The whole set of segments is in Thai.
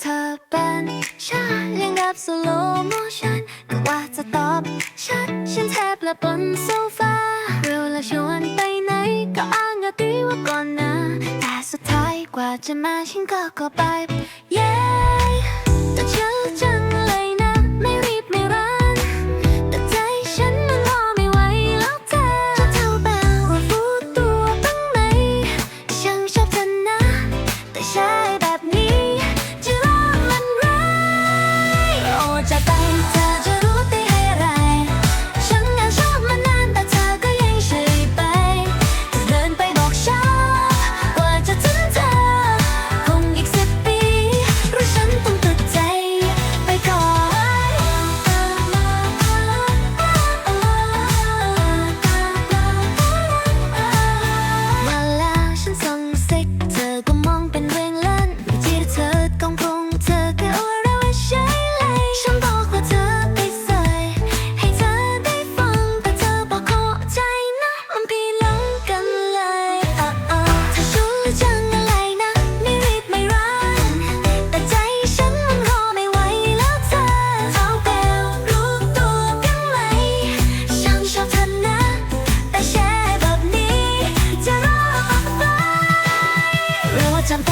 เธอเป็นฉันเรียงแบบสโลโมชันก็ว่าจะตอบชัดฉันแทบละบนโซฟาเร็วและชวนไปไหนก็อ้างอตีว่าก่อนนะ แต่สุดท้ายกว่าจะมาฉันก็ก็ไป yeah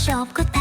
shop could